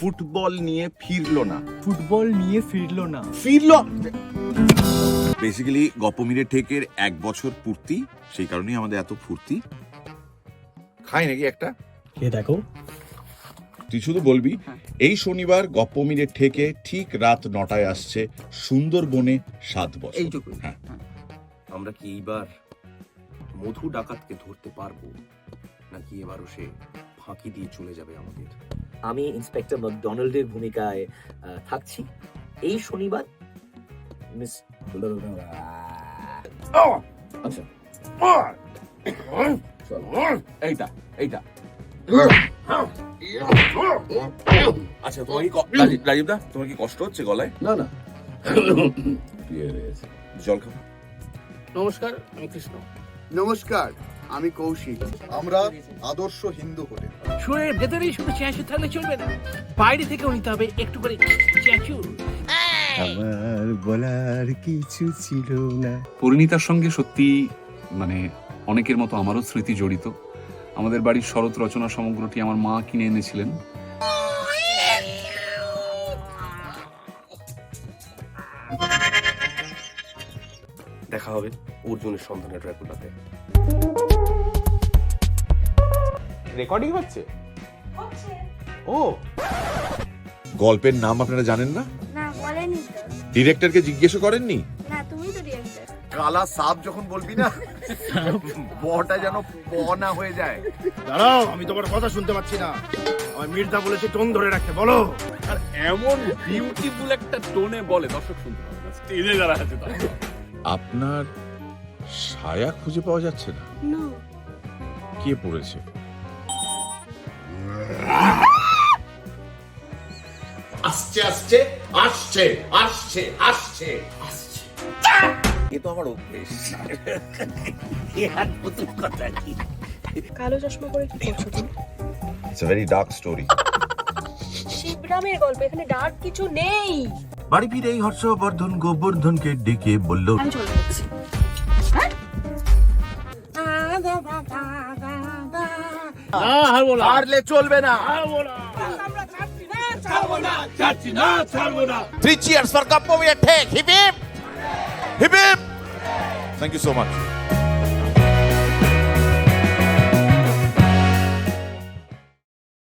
Football নিয়ে ফিরলো না। Football নিয়ে ফিরলো না। ফিরলো? বেসিক্যালি গপমিরে ঠেকের এক বছর পূর্তি সেই কারণেই আমাদের এত ফুর্তি। খাই নাকি একটা? কে দেখো। তুই শুধু বলবি এই শনিবার গপ্পমিরে ঠেকে ঠিক রাত নটায় আসছে সুন্দরবনে সাত বছর। এইটুকুই। হ্যাঁ। আমরা কি এইবার মধু ডাকাতকে ধরতে পারব নাকি এবারও সে ফাঁকি দিয়ে চলে যাবে আমাদের? আমি ইন্সপেক্টর ম্যাকডোনাল্ডের ভূমিকায় থাকছি। এই শনিবার মিস আচ্ছা এইটা এইটা। আচ্ছা তোমার কি রাজীব- রাজীব দা তোমার কি কষ্ট হচ্ছে গলায়? না না। জল খাব নমস্কার আমি কৃষ্ণ। নমস্কার। আমি কৌশিক। আমরা আদর্শ হিন্দু হোটেল শরীরের ভেতরেই শুধু চেঁচু থাকলে চলবে না। বাইরে থেকেও নিতে হবে একটু করে চেঁচু আমার বলার কিছু ছিল না। পরিণীতার সঙ্গে সত্যি মানে অনেকের মতো আমারও স্মৃতি জড়িত। আমাদের বাড়ির শরৎ রচনা সমগ্রটি আমার মা কিনে এনেছিলেন। দেখা হবে অর্জুনের সন্ধানের ড্রাকুলাতে রেকর্ডিং হচ্ছে? ও। গল্পের নাম আপনারা জানেন না? না বলেনি তো। ডিরেক্টরকে জিজ্ঞেস করেননি? না তুমি তো ডিরেক্টর কালা সাপ যখন বলবি না বটা যেন প না হয়ে যায়। দাঁড়াও আমি তোমার কথা শুনতে পাচ্ছি না। আমার মির্জা বলেছে টোন ধরে রাখতে বলো। আর এমন বিউটিফুল একটা টোনে বলে দর্শক শুনতে পাবে না স্টেজে যারা আছে তারা। আপনার ছায়া খুঁজে পাওয়া যাচ্ছে না? কে পড়েছে? আসছে আসছে আসছে আসছে আসছে আসছে। এ তো আমার অভ্যেস। এ আর নতুন কথা কি? কালো চশমা করে কি করছ তুমি? It's a very dark story শিবরামের গল্প এখানে ডার্ক কিছু নেই। বাড়ি ফিরে এই হর্ষবর্ধন গোবর্ধনকে ডেকে বলল আমি চলে যাচ্ছি। হারলে চলবে না। Three cheers for কাপ্পো we take hip hip hip hip thank you so much